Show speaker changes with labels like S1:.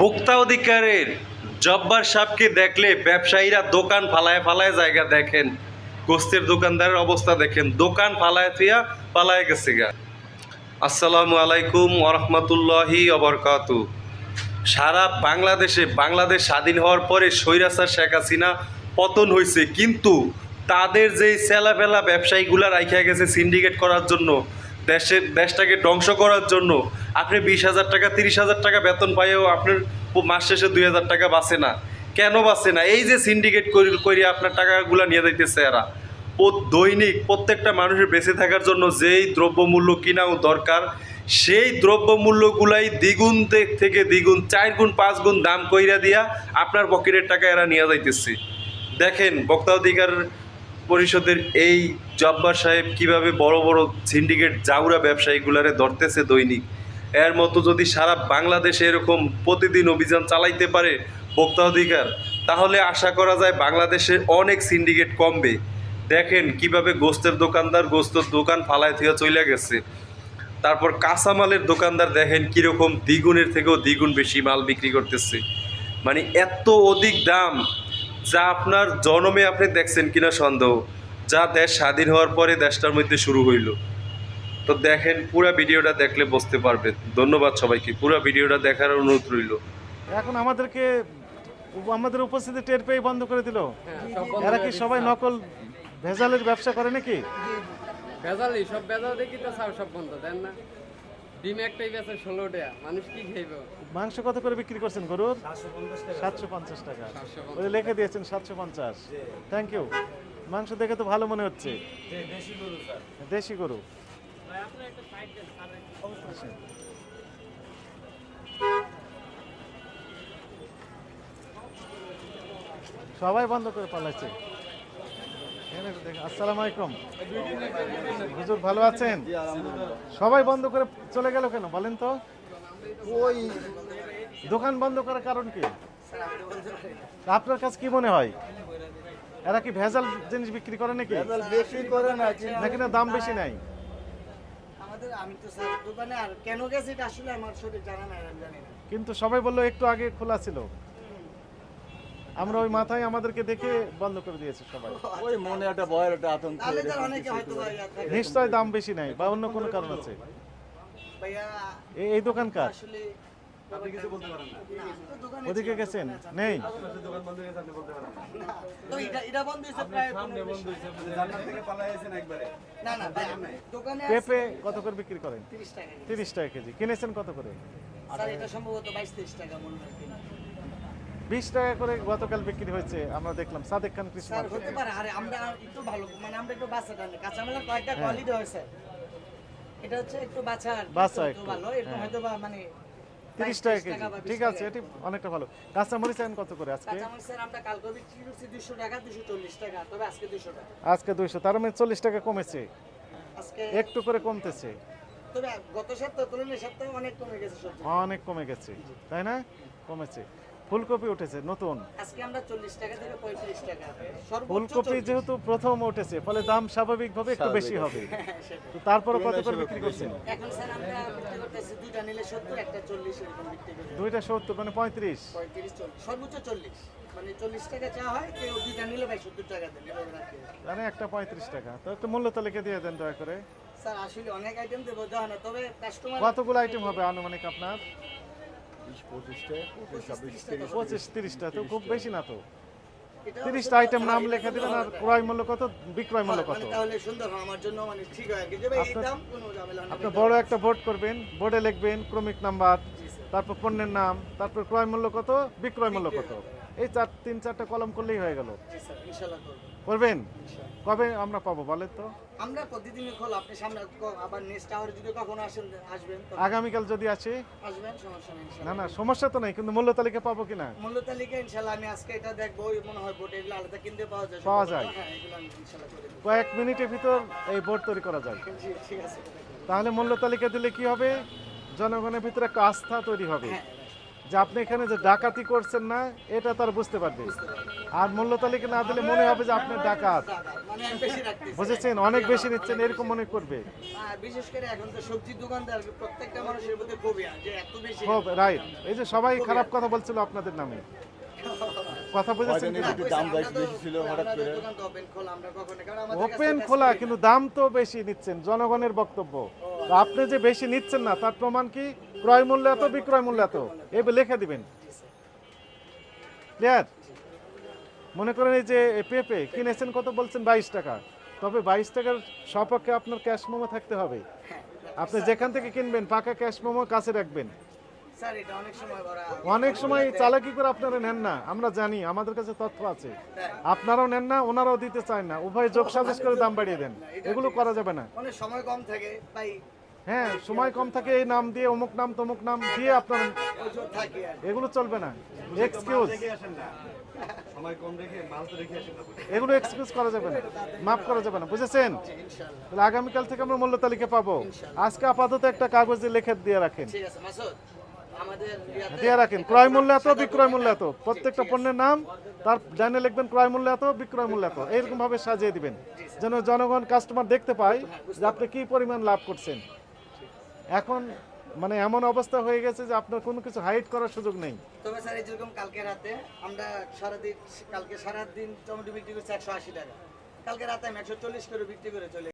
S1: ভোক্তা অধিকারের জব্বার সাপকে দেখলে ব্যবসায়ীরা দোকান ফালায় ফালায় জায়গা দেখেন। গোস্তের দোকানদারের অবস্থা দেখেন। দোকান ফালায় থিয়া পালায় গেছে গা। আসসালামু আলাইকুম ওরহমতুল্লাহি অবরকাতু সারা বাংলাদেশে, বাংলাদেশ স্বাধীন হওয়ার পরে স্বৈরাচার শেখ হাসিনা পতন হয়েছে। কিন্তু তাদের যেই সেলাফেলা ব্যবসায়ীগুলা রাইখা গেছে সিন্ডিকেট করার জন্য দেশের দেশটাকে ধ্বংস করার জন্য আপনি বিশ হাজার টাকা, তিরিশ হাজার টাকা বেতন পাইও আপনার মাস শেষে দুই হাজার টাকা বাঁচে না। কেন বাঁচে না? এই যে সিন্ডিকেট করি আপনার টাকাগুলো নিয়ে যাইতেছে এরা। দৈনিক প্রত্যেকটা মানুষের বেঁচে থাকার জন্য যেই দ্রব্যমূল্য কিনাও দরকার, সেই দ্রব্যমূল্যগুলাই দ্বিগুণ থেকে দ্বিগুণ চার গুণ পাঁচ গুণ দাম কইরা দিয়া আপনার পকেটের টাকা এরা নিয়ে যাইতেছে। দেখেন বক্তা অধিকার পরিষদের এই জব্বার সাহেব কীভাবে বড় বড় সিন্ডিকেট জাউরা ব্যবসায়ীগুলারে ধরতেছে দৈনিক? এর মতো যদি সারা বাংলাদেশে এরকম প্রতিদিন অভিযান চালাইতে পারে ভোক্তা অধিকার, তাহলে আশা করা যায় বাংলাদেশে অনেক সিন্ডিকেট কমবে। দেখেন কীভাবে গোস্তের দোকানদার গোস্তের দোকান ফালায় থেকে চলে গেছে। তারপর কাঁচামালের দোকানদার দেখেন কীরকম দ্বিগুণের থেকেও দ্বিগুণ বেশি মাল বিক্রি করতেছে। মানে এত অধিক দাম যা আপনার জনমে আপনি দেখছেন কিনা সন্দেহ যা দেশ স্বাধীন হওয়ার পরে দেশটার মধ্যে শুরু হইল। তো দেখেন পুরো ভিডিওটা দেখলে বুঝতে পারবেন। ধন্যবাদ সবাইকে পুরো ভিডিওটা দেখার অনুরোধ রইল।
S2: এখন আমাদেরকে আমাদের উপস্থিতি টের পেয়ে বন্ধ করে দিল।
S3: বন্ধ
S2: এরা কি সবাই নকল ভেজালের ব্যবসা করে নাকি?
S3: ভেজালই সব ভেজাল দেখি তো সব সব বন্ধ দেন না। ডিম একটাই বেচে ষোলো টাকা। মানুষ কি খাইব?
S2: মাংস কত করে বিক্রি করছেন গরুর? সাতশো পঞ্চাশ টাকা। ওই লিখে দিয়েছেন সাতশো পঞ্চাশ। থ্যাংক ইউ মাংস দেখে তো ভালো মনে হচ্ছে। দেশি গরু। সবাই বন্ধ করে পালাচ্ছে। আসসালামু আলাইকুম। হুজুর ভালো আছেন? সবাই বন্ধ করে চলে গেল কেন বলেন তো? ওই দোকান বন্ধ করার কারণ কি? আপনার কাছে কি মনে হয়? এরা কি ভেজাল জিনিস বিক্রি করে নাকি?
S4: বেশি করে না
S2: নাকি না দাম বেশি নাই?
S4: আমাদের আমি তো স্যার দোকানে আর কেন গেছে এটা আসলে আমার সঠিক জানা নাই আমি জানি না।
S2: কিন্তু সবাই বলল একটু আগে খোলা ছিল। আমরা ওই মাথায় আমাদেরকে দেখে বন্ধ করে দিয়েছে সবাই।
S5: ওই মনে একটা ভয়ের একটা আতঙ্ক
S4: তাহলে তার অনেকে হয়তো বা
S2: নিশ্চয় দাম বেশি নাই বা অন্য কোনো কারণ আছে?
S4: ভাইয়া
S2: এই এই দোকানকার
S4: আসলে
S5: আপনি কিছু বলতে পারেন না।
S4: না, তো দোকানে
S2: ওদিকে গেছেন? নেই?
S5: দোকান বন্ধ হয়ে গেছে আপনি বলতে পারেন না।
S4: না, তো এটা এটা বন্ধ হয়েছে প্রায় পনেরো
S5: বন্ধ হয়েছে আপনি থেকে পালাই আছেন একবারে।
S4: না না ভাই আমি দোকানে
S2: পেঁপে কত করে বিক্রি করেন?
S4: তিরিশ টাকা কেজি।
S2: তিরিশ টাকা কেজি। কিনেছেন কত করে?
S4: স্যার এটা সম্ভবত বাইশ তিরিশ টাকা মনে হয় কিনা।
S2: বিশ টাকা করে গতকাল বিক্রি হয়েছে আমরা দেখলাম সাদেক খান কৃষি।
S4: হতে পারে আরে আমরা একটু ভালো মানে আমরা একটু বাচ্চা টানি। কাঁচামালের কয়েকটা। কোয়ালিটি হয় স্যার এটা হচ্ছে একটু কি,
S2: বাচ্চা
S4: একটু ভালো এরকম
S2: হ্যাঁ।
S4: হয়তো বা মানে
S2: তিরিশ টাকা কেজি ঠিক আছে এটি অনেকটা ভালো। কত করে আজকে?
S4: আজকে
S2: দুইশো তার মানে চল্লিশ টাকা কমেছে। একটু করে কমতেছে।
S4: তবে গত সপ্তাহ তুলনায় সপ্তাহে অনেক কমে গেছে
S2: অনেক কমে গেছে তাই না? কমেছে। ফুলকপি উঠেছে নতুন।
S4: আজকে আমরা চল্লিশ টাকা থেকে পঁয়ত্রিশ টাকা। সর্বোচ্চ
S2: ফুলকপি যেহেতু প্রথম উঠেছে ফলে দাম স্বাভাবিকভাবে একটু বেশি হবে।
S4: হ্যাঁ,
S2: তো তারপরে কত করে বিক্রি করছেন?
S4: এখন স্যার আমরা বিক্রি করতেছি দুইটা নিলে সত্তর একটা চল্লিশ এরকম বিক্রি করি
S2: দুইটা সত্তর মানে পঁয়ত্রিশ।
S4: পঁয়ত্রিশ চল্লিশ সর্বোচ্চ চল্লিশ। মানে চল্লিশ টাকা চা হয় কেউ দুইটা নিলে ভাই সত্তর টাকা দেন
S2: মানে একটা পঁয়ত্রিশ টাকা। তো একটু মূল্য তালিকা দিয়ে দেন দয়া করে।
S4: স্যার আসলে অনেক আইটেম দেবো দেওয়া না তবে কাস্টমার
S2: কতগুলো আইটেম হবে আনুমানিক আপনার?
S5: পঁচিশ
S2: পঁচিশ তিরিশটা। তো খুব বেশি না তো। তিরিশটা আইটেম নাম লেখা দিলেন আর। ক্রয় মূল্য কত? বিক্রয় মূল্য কত?
S4: মানে তাহলে সুন্দর আমার জন্য মানে ঠিক হয় আর কি। যে ভাই এই
S2: আপনার-
S4: দাম কোনো ঝামেলা না
S2: আপনি বড় একটা বোর্ড করবেন বোর্ডে লিখবেন ক্রমিক নাম্বার তারপর পণ্যের নাম তারপর ক্রয় মূল্য কত? বিক্রয় মূল্য কত? এই চার তিন চারটা কলম করলেই হয়ে গেল।
S4: জি ইনশাআল্লাহ
S2: করবেন কবে আমরা পাবো বলেন তো?
S4: আমরা প্রতিদিনই খোলা আপনি সামনে আবার নেক্সট আওয়ারে যদি কখনো আসেন আসবেন
S2: আগামীকাল যদি আসে?
S4: আসবেন সমস্যা নেই
S2: না না সমস্যা তো নাই কিন্তু মূল্য তালিকা পাবো কিনা?
S4: মূল্য তালিকা ইনশাআল্লাহ আমি আজকে এটা দেখব ওই মনে হয় বোর্ড এগুলো আলাদা কিনতে পাওয়া যায়
S2: পাওয়া যায়।
S4: হ্যাঁ এগুলো ইনশাআল্লাহ করে দেবো।
S2: কয়েক মিনিটের ভিতর এই বোর্ড তৈরি করা যায়।
S4: জি, ঠিক আছে।
S2: তাহলে মূল্য তালিকা দিলে কি হবে? জনগণের ভিতরে একটা আস্থা তৈরি হবে।
S4: হ্যাঁ
S2: যে আপনি এখানে যে ডাকাতি করছেন না এটা তার বুঝতে পারবে। আর মূল্য তালিকা না দিলে মনে হবে যে আপনি ডাকাত।
S4: মানে
S2: বুঝেছেন? অনেক বেশি নিচ্ছেন এরকম মনে করবে।
S4: বিশেষ করে এখন তো সবজির দোকানদার প্রত্যেকটা মানুষের মধ্যে যে এত বেশি।
S2: খুব রাইট এই যে সবাই খারাপ কথা বলছিল আপনাদের নামে। কথা বুঝেছেন
S5: হয়তো
S2: কিনা?
S5: একটু দাম বেশি বেশি ছিল হঠাৎ করে?
S4: ওপেন খোলা আমরা কখনো কারণ আমাদের কাছে
S2: ওপেন
S4: facility
S2: খোলা
S4: নেই।
S2: কিন্তু দাম তো বেশি নিচ্ছেন জনগণের বক্তব্য। তো আপনি যে বেশি নিচ্ছেন না তার প্রমাণ কি? ক্রয় মূল্য এত বিক্রয় মূল্য এত। এই লিখে দিবেন। ক্লিয়ার মনে করেন এই যে পেঁপে কিনেছেন কত বলছেন বাইশ টাকা। তবে বাইশ টাকার সপক্ষে আপনার ক্যাশ মোমো থাকতে হবে। আপনি যেখান থেকে কিনবেন পাকা ক্যাশ মোমো কাছে রাখবেন।
S4: অনেক সময় ওরা
S2: অনেক সময় চালাকি করে আপনারা নেন না। আমরা জানি আমাদের কাছে তথ্য আছে। আপনারাও নেন না ওনারাও দিতে চায় না। উভয় যোগ সাজেশ করে দাম বাড়িয়ে দেন। এগুলো করা যাবে না।
S4: সময় কম থাকে তাই
S2: হ্যাঁ সময় কম থাকে এই নাম দিয়ে অমুক নাম তমুক নাম দিয়ে আপনার। এগুলো চলবে না। এক্সকিউজ
S5: রেখে আসেন না সময় কম রেখে মাল তো রেখে আসেন না।
S2: এগুলো এক্সকিউজ করা যাবে না মাফ করা যাবে না বুঝেছেন? তাহলে আগামীকাল থেকে আমরা মূল্য তালিকা পাবো। আজকে আপাতত একটা কাগজে লিখে দিয়ে রাখেন।
S4: ঠিক আছে মাসুদ আমাদের ইয়াতে
S2: দিয়ে রাখেন। ক্রয় মূল্য এত বিক্রয় মূল্য এত। প্রত্যেকটা পণ্যের নাম তার ডাইনে লিখবেন ক্রয় মূল্য এত বিক্রয় মূল্য এত। এইরকম ভাবে সাজিয়ে দিবেন। যেন জনগণ কাস্টমার দেখতে পায় যে আপনি কি পরিমাণ লাভ করছেন। এখন মানে এমন অবস্থা হয়ে গেছে যে আপনার কোনো কিছু হাইড করার সুযোগ নেই।
S4: তবে স্যার, এই যেরকম কালকে রাতে আমরা সারাদিন কালকে সারাদিন টমেটো বিক্রি করছি একশো আশি টাকা। কালকে রাতে আমি একশো চল্লিশ করে বিক্রি করে চলে